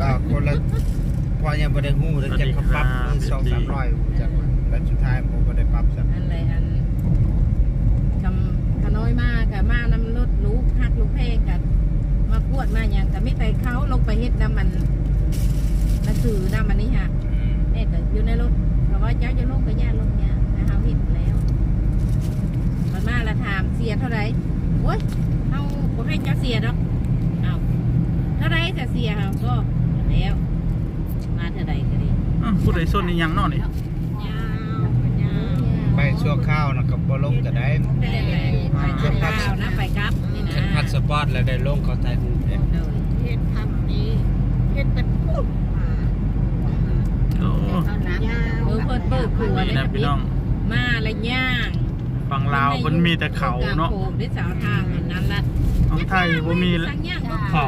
อ่าคนละพอยังบ่ได้ฮู้แล้วจะเขาปรับมือสองสามร้อยจักว่าแล้วสุดท้ายผมบ่ได้ปรับซะอันไรอันคำขน้อยมากกับมานำรถลูกหักลูกเพงกับมากวดมาอย่างกับไม่ไปเขาลงไปเฮ็ดน้ำมันหนังสือน้ำมันนี่ฮะอืมแม่ก็อยู่ในรถเพราะว่าเจ้าจะลงก็ย่าลงเนี่ยนะเฮาเห็นแล้วมันมาละถามเสียเท่าไหร่โอ้ยเฮาบ่ให้เจ้าเสียดอกเอาเท่าไหร่จะเสียเฮาก็แล้ว มาเท่าไหร่ก็ดีอ้าวผู้ใดส้นนี่ยังเนอนี่ยาวยาวไปชั่วข้าวนะก็บ่ลงก็ได้ไปชั่วคราวนะไปกลับนี่นะเฮ็ดพัสปอร์ตแล้วได้ลงเขาไทยฮู้เด้เออเฮ็ดทำนี้เฮ็ดเป็นพูดมาโอ้เอาน้ำยาวเออเพิ่นเปิดครัวนี่นะพี่น้องมาละย่างฝั่งลาวมันมีแต่เขาเนาะโคมได้สาวทางอันนั้นละของไทยบ่มี สั่งย่างบ่เขา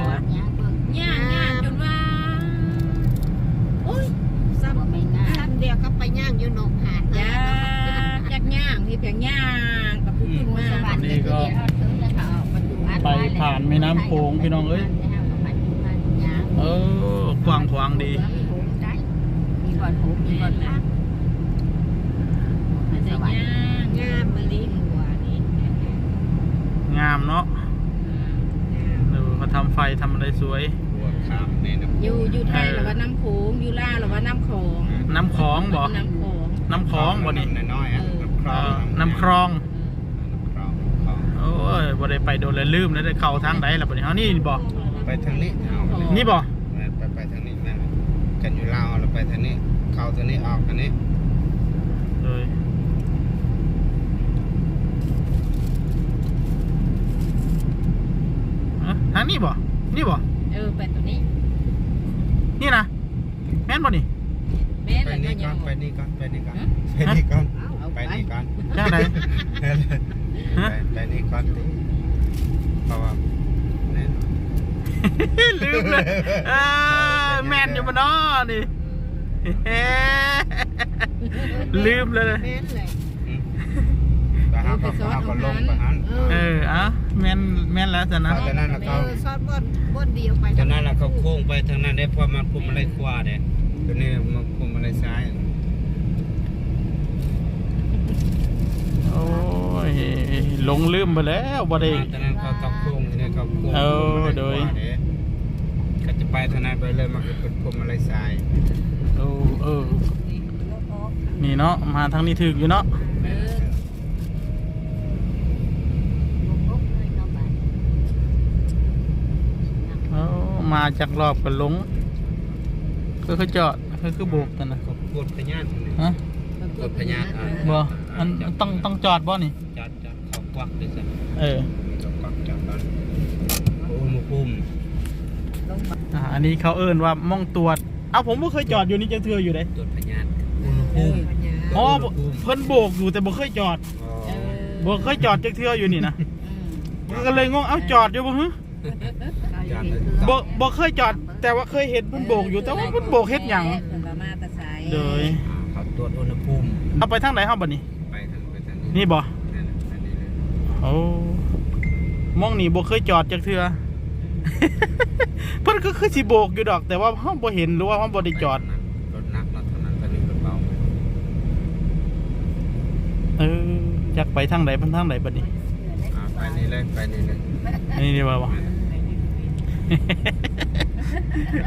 ย่างย่างจนว่าโอ้ยซ้ำไม่ง่าซ้ำเดียวก็ไปย่างอยู่หนองหานย่ากจักย่างที่เพียงย่างกับผู้ขึ้นมาอันนี้ก็ไปผ่านแม่น้ำโขงพี่น้องเอ้ยเออกว้างขวางดีมีก่อนหูมีก่อนนะงามมะลิหัวนี่งามเนาะดูเขาทำไฟทำอะไรสวย ขามนี่นะอยู่อยู่ไทยหรือว่าน้ำโขงอยู่ล่าวหรือว่าน้ำโขงน้ำของบ่น้ำโขงน้ำของบ่นี่น้อยๆอะน้ำคลเอองอน้ำคลอง น้ำคลองคลองโอ้ยบ่ได้ไปโดนเลยลืมแล้วได้เข้าทางใดล่ะบัดนี้เฮานี่บ่ไปทางนี้เอานี่บ่ไปไปทางนี้แม่นกันอยู่ลาวแล้วไปทางนี้ เข้าทางนี้ออกทางนี้เลยเอ้อทางนี้บ่นี่บ่ เออไปตัวนี้นี่นะแม่นบ่นี่แม่ไปแล้วก็นี่ยัก่องนไปนี่ก่อนไปนี่ก่อนฮะไปนี่ก่อนเอาไปไป นี่ก่อนทางใดฮะ ไปไปนี่ก่อนติเพราะว่าแน่นอน ลืมเลยเออแม่นอยู่บ่เนาะนี่เฮ้ลืมเลย แม่นเลย อืมไปหาก็หาก็ลงไปหันเอออะแม่นแม่นแล้วจ้ะนะเอาแต่นั้นน่ะเอเขาอซอสบนบนเดียวไปตอนนั้นน่ะเขาโค้งไปทางนั้นได้เพราะมันคุมอะไรขวาเด้ตัวนี้มันคุมอะไรซ้ายโอ้ยหลงลืมไปแล้วบ่ได้ตอนนั้นเขาต้องโค้งทีนี้เขาโค้งเออคุมะไรโดยขวาเก็จะไปทางนั้นไปเลยมันก็เป็นคุมอะไรซ้ายเออเออ นี่เนาะมาทางนี้ถึกอยู่เนาะ เออ เอา มาจากรอบกันหลงก็คือจอดก็คือโบกกันนะก็กดพญานฮะกดพญานอะบ่อันต้องต้องจอดบ่นี่จอดจอดเขากวักด้วยสิเออเขากวักจอดก่อนโอ้มาคุมอ่าอันนี้เขาเอิ้นว่ามองตรวจเอ้าผมบ่เคยจอดอยู่นี่จังเทื่ออยู่เด้ตรวจพญานอุณหภูมิอ๋อบ่เพิ่นโบกอยู่แต่บ่เคยจอดอ๋อเออบ่เคยจอดจักเทื่ออยู่นี่นะอืมก็เลยงงเอ้าจอดอยู่บ่ฮึจอดเลย บ่บ่เคยจอด แต่ว่าเคยเห็นเพิ่นโบกอยู่แต่ว่าเพิ่นโบกเฮ็ดหยังเพิ่นว่ามาแตะไสโดยอ่าเขาตรวจอุณหภูมิเอาไปทางไหนเฮาบัดนี้ ไปทางไปทางนี้นี่บ่นั่นน่ะอันนี้เลยโอ้มองนี่บ่เคยจอดจักเทื่อ เพิ่นก็คือสิโบกอยู่ดอก แต่ว่าเฮาบ่เห็นหรือว่าเฮาบ่ได้จอด รถหนักรถเท่านั้นตอนนี้รถเบาเออจักไปทางไหนเพิ่นทางไหนบัดนี้ อ่าไปนี่เลยไปนี่เลยนี่นี่ว่าบ่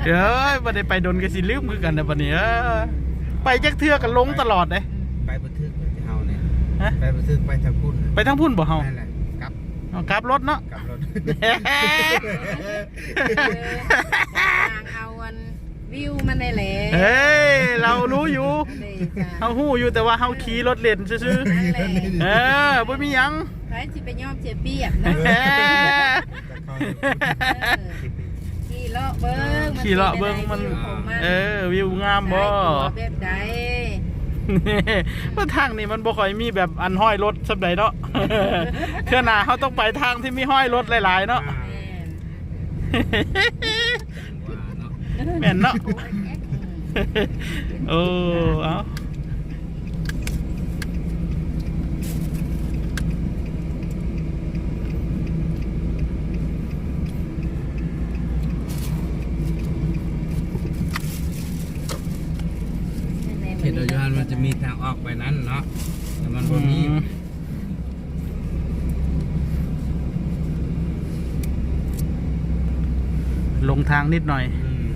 เดี๋ยวเอ้ยบ่ได้ไปโดนก็สิลืมคือกันนะบัดนี้เออไปจักเทื่อก็ลงตลอดเด้ไปบันทึกเลยที่เฮาเนี่ยฮะไปบันทึกไปทางพุ่นไปทางพุ่นบ่เฮานั่นแหละกลับเอากลับรถเนาะกลับรถเออทางเอาอันวิวมันได้แหละเฮ้ยเรารู้อยู่ได้จ้ะเฮาฮู้อยู่แต่ว่าเฮาขี่รถเล่นซื่อนั่นแหละๆเออบ่มีหยังใครสิไปยอมเสียเปรียบเอนะอ เออขี่เลาะเบิ้งขี่เลาะเบิ่งมันเออวิวงามบ่แบบใดว่าทางนี้มันบ่ค่อยมีแบบอันห้อยรถสับใดเนาะเทื่อหน้าเฮาต้องไปทางที่มีห้อยรถหลายๆเนาะแม่นแม่นเนาะโอ้เอา ตอุทยาน มันจะมีทางออกไปนั้นเนาะแต่มันบ่มีอืม ลงทางนิดหน่อย อืม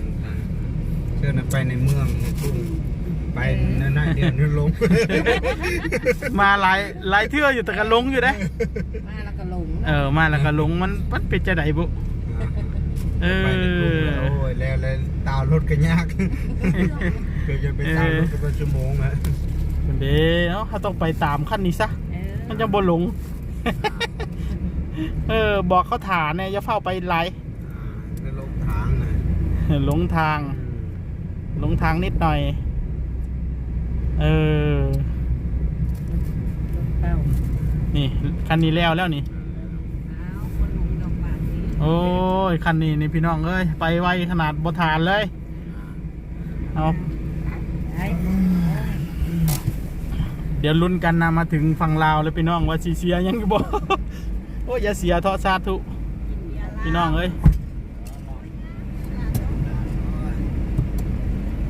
เชิญนะไปในเมืองในทุ่งไปน้อยๆเดียวนึงลง มาหลายหลายเทื่ออยู่แต่ก็ลงอยู่นะมาแล้วก็ลงเออมาแล้วก็ลงมันมันเป็นจะไดบุเอไปในทุ่งอแล้วโอ้ยแล้วแล้วตาวรถก็ยาก เกิดจะไปตาวรถก็เป็นชั่วโมงอะเดี๋ยวเขาต้องไปตามขั้นนี้ซะเออมันจะบนหลง เออ บอกเขาถาเนี่ยจะเฝ้าไปไลายในลงทางนะหลงทาง หลงทางนิดหน่อย เออเป้านี่คันนี้แล้วแล้วนี่อ้าวคนลงดอกบานนี้โอ้ย คันนี้นี่พี่น้องเอ้ย ไปไวขนาดบทานเลย เอาไอ้ เดี๋ยวลุ้นกันนะมาถึงฝั่งลาวแล้วพี่น้องว่าสีเสียยังอยู่บ่โอ้ยอย่าเสียทอสาธุพี่น้องเอ้ย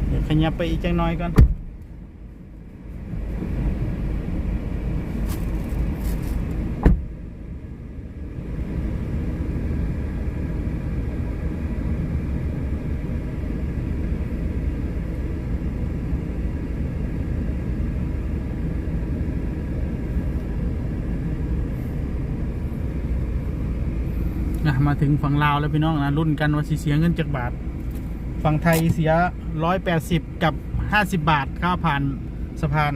เดี๋ยวขยับไปอีกจังน้อยก่อน นะมาถึงฝั่งลาวแล้วพี่น้องนะรุ่นกันว่าสีเสียเงินจากบาท ฝั่งไทยเสียร้อยแปดสิบกับห้าสิบบาทค่าผ่านสะพาน